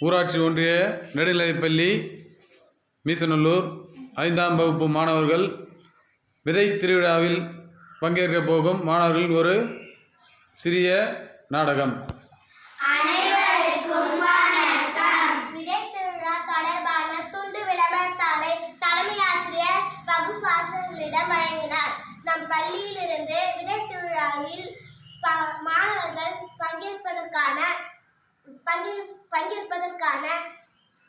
ஊராட்சி ஒன்றிய நடுநிலைப்பள்ளி மீசநல்லூர் ஐந்தாம் வகுப்பு மாணவர்கள் விதை திருவிழாவில் பங்கேற்க போகும் மாணவர்களின் ஒரு சிறிய நாடகம் அனைவருக்கும் வணக்கம் விதை திருவிழா தொடர்பான துண்டு விளம்பரத்தாளை தலைமை ஆசிரியர் வகுப்பு ஆசிரியர்களிடம் வழங்கினார் நம் பள்ளியிலிருந்து விதை திருவிழாவில் ப- மாணவர்கள் பங்கேற்பதற்கான பங்கே பங்கேற்பதற்கான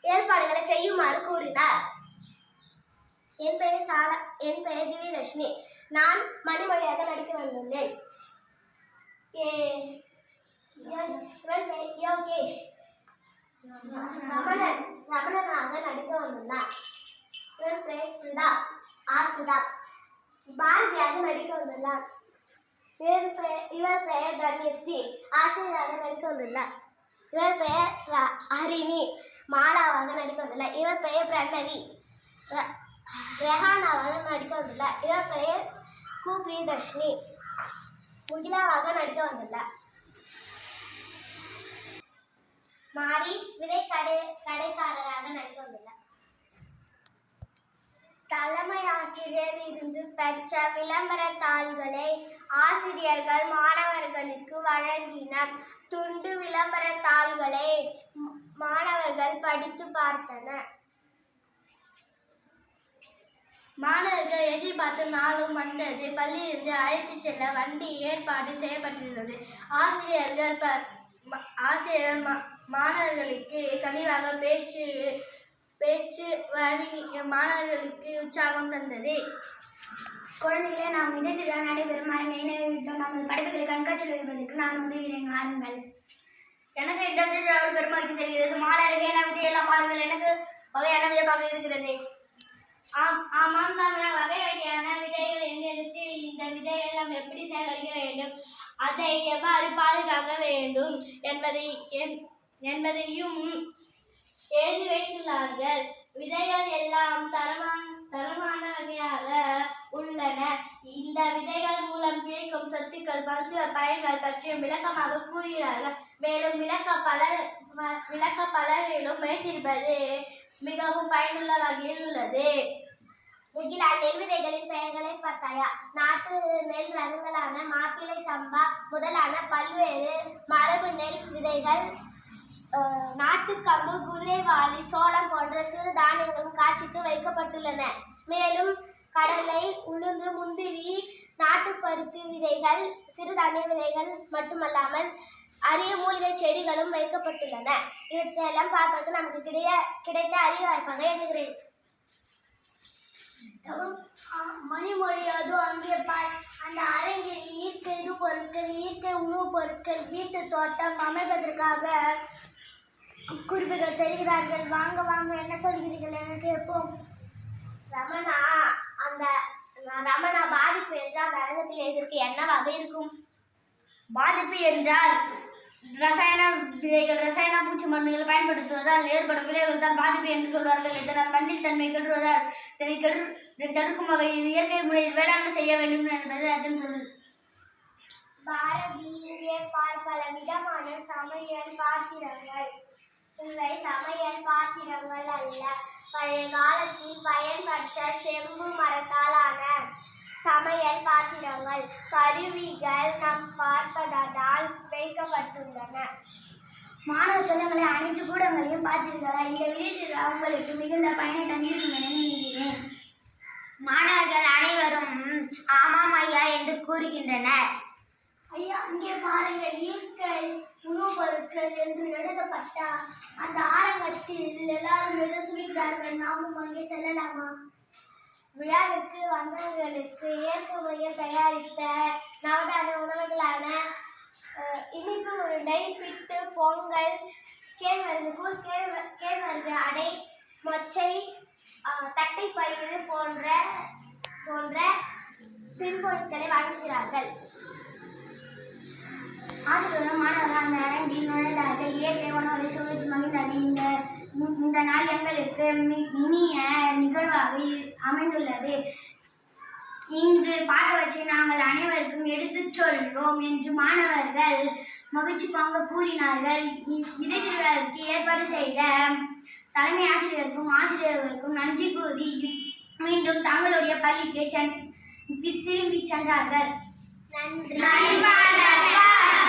ஏற்பாடுகளை செய்யுமாறு கூறினார். என் பெயர் சாலா என் பெயர் திவ்யதர்ஷினி. நான் மணிமொழியாக நடிக்க வந்துள்ளேன். ஏ- இவன் பெயர் யோகேஷ். ரமணன் ரமணனாக நடிக்க வந்துள்ளார். இவன் பெயர் பிருதா ஆர் பாரதியாக நடிக்க வந்துள்ளார். இவர் பெயர் இவர் பெயர் தன்யஸ்ரீ ஆசிரியராக நடிக்க வந்துள்ளார். இவர் பெயர் ஹரிணி மாலாவாக நடிக்க வந்துள்ளார் இவர் பெயர் பிரணவி. ரெஹானாவாக நடிக்க வந்துள்ளார் இவர் பெயர் கு பிரியதர்ஷினி முகிலாவாக நடிக்க வந்துள்ளார் மாறி விதை கடை கடைக்காரராக நடிக்க வந்துள்ளார் தலைமை ஆசிரியர் இருந்து பெற்ற விளம்பர தாள்களை ஆசிரியர்கள் மாணவர்களுக்கு வழங்கினர். துண்டு விளம்பர தாள்களை மாணவர்கள் படித்து பார்த்தனர். மாணவர்கள் எதிர்பார்த்த நாளும் வந்தது. பள்ளியிலிருந்து அழைத்து செல்ல வண்டி ஏற்பாடு செய்யப்பட்டிருந்தது. ஆசிரியர்கள் ப ஆசிரியர்கள் மாணவர்களுக்கு கனிவாக பேச்சு பணி மாணவர்களுக்கு உற்சாகம் தந்தது. குழந்தைகளே நாம் விதை திருவிழா நடைபெறும் அரை நினைவிட்டோம் நமது படைப்புகளை கண்காட்சியில் வைப்பதற்கு நான் உதவுகிறேன். வாருங்கள். எனக்கு இந்த விதை திருவிழாவில் பெருமகிழ்ச்சி தெரிகிறது. மாணவர்கள் அருகேன விதையெல்லாம் பாருங்கள் எனக்கு வகையான வியப்பாக இருக்கிறது. ஆம் ஆமாம் நம்ம வகை வகையான விதைகள் என்றெடுத்து இந்த விதைகளை நாம் எப்படி சேகரிக்க வேண்டும்? அதை எவ்வாறு பாதுகாக்க வேண்டும் என்பதை என்- என்பதையும் எழுதி வைத்துள்ளார்கள். விதைகள் எல்லாம் தரமான தரமான வகையாக உள்ளன. இந்த விதைகள் மூலம் கிடைக்கும் சத்துக்கள் மருத்துவ பயன்கள் பற்றியும் விளக்கமாக கூறுகிறார்கள். மேலும் விளக்க பலர் விளக்க பலரிலும் வைத்திருப்பது மிகவும் பயனுள்ள வகையில் உள்ளது. முகிலா நெல் விதைகளின் பெயர்களை பார்த்தாயா? நாட்டு நெல் ரகங்களான மாப்பிள்ளை சம்பா முதலான பல்வேறு மரபு நெல் விதைகள் நாட்டு நாட்டுக்கம்பு குதிரைவாளி சோ போன்ற சிறு தானியங்களும் காட்சிக்கு வைக்கப்பட்டுள்ளன. மேலும் கடலை உளுந்து முந்திரி நாட்டுப்பருத்தி விதைகள் சிறுதானிய விதைகள் மட்டுமல்லாமல் அரிய மூலிகை செடிகளும் வைக்கப்பட்டுள்ளன. இவற்றையெல்லாம் பார்த்தது நமக்கு கிடைய கிடைத்த அறிவாய்ப்பாக எண்ணுகிறேன். மணிமொழி அதுவும் அங்கே பார். அந்த அரங்கில் இயற்கை பொருட்கள் இயற்கை உணவுப் பொருட்கள் வீட்டு தோட்டம் அமைப்பதற்காக குறிப்புகள் தருகிறார்கள். வாங்க வாங்க என்ன சொல்கிறீர்கள்? என கேட்போம்? ரமணா அந்த ரமணா பாதிப்பு என்றால் அந்த அரங்கத்தில் எதற்கு என்னவாக இருக்கும்? பாதிப்பு என்றால் ரசாயன விதைகள் ரசாயன பூச்சி மருந்துகள் பயன்படுத்துவதால் ஏற்படும் விளைவுகள் தான் பாதிப்பு என்று சொல்வார்கள். இதனால் மண்ணில் தன்மை கெடுவதால் இதனை கெடு தடுக்கும் வகையில் இயற்கை முறையில் வேளாண்மை செய்ய வேண்டும் என்பது அதன் பொருள் பாரதியில் பார்ப்பல விதமான சமையல் பாத்திரங்கள். இவை சமையல் பாத்திரங்கள் அல்ல. பழைய காலத்தில் பயன்பட்ட செம்பு மரத்தாலான சமையல் பாத்திரங்கள் கருவிகள் நம் பார்ப்பதால் வைக்கப்பட்டுள்ளன. மாணவ செல்லங்களை அனைத்து கூடங்களையும் பார்த்தீர்களா இந்த விதத்தில் அவங்களுக்கு மிகுந்த பயனை தந்திருக்கும் என நினைக்கிறேன். மாணவர்கள் அனைவரும் ஆமாம் ஐயா என்று கூறுகின்றனர். ஐயா அங்கே பாருங்கள் இயற்கை உணவுப் பொருட்கள் என்று எழுதப்பட்ட அந்த ஆரங்கத்தில் எல்லாரும் எழுத சொல்கிறார்கள் நாமும் அங்கே செல்லலாமா? விழாவிற்கு வந்தவர்களுக்கு இயற்கை முறையில் தயாரித்த நவதான உணவுகளான இனிப்பு உருண்டை பிட்டு பொங்கல் கேழ்வரகு கூழ் கேழ்வ கேழ்வரகு அடை மொச்சை தட்டை பயிறு போன்ற போன்ற தின்பொருட்களை வழங்குகிறார்கள். ஆசிரியரும் மாணவர்கள் அந்த அரங்கில் நுழைந்தார்கள். இயற்கை உணவை சுவைத்து மகிழ்ந்தார்கள். இந்த இந்த- நாள் எங்களுக்கு இனிய நிகழ்வாக அமைந்துள்ளது. இங்கு பாடவற்றை நாங்கள் அனைவருக்கும் எடுத்துச் சொல்வோம் என்று மாணவர்கள் மகிழ்ச்சி பங்கு கூறினார்கள். இ- விதை திருவிழாவிற்கு ஏற்பாடு செய்த தலைமை ஆசிரியருக்கும் ஆசிரியர்களுக்கும் நன்றி கூறி மீண்டும் தங்களுடைய பள்ளிக்கு சென் திரும்பி சென்றார்கள். நன்றி.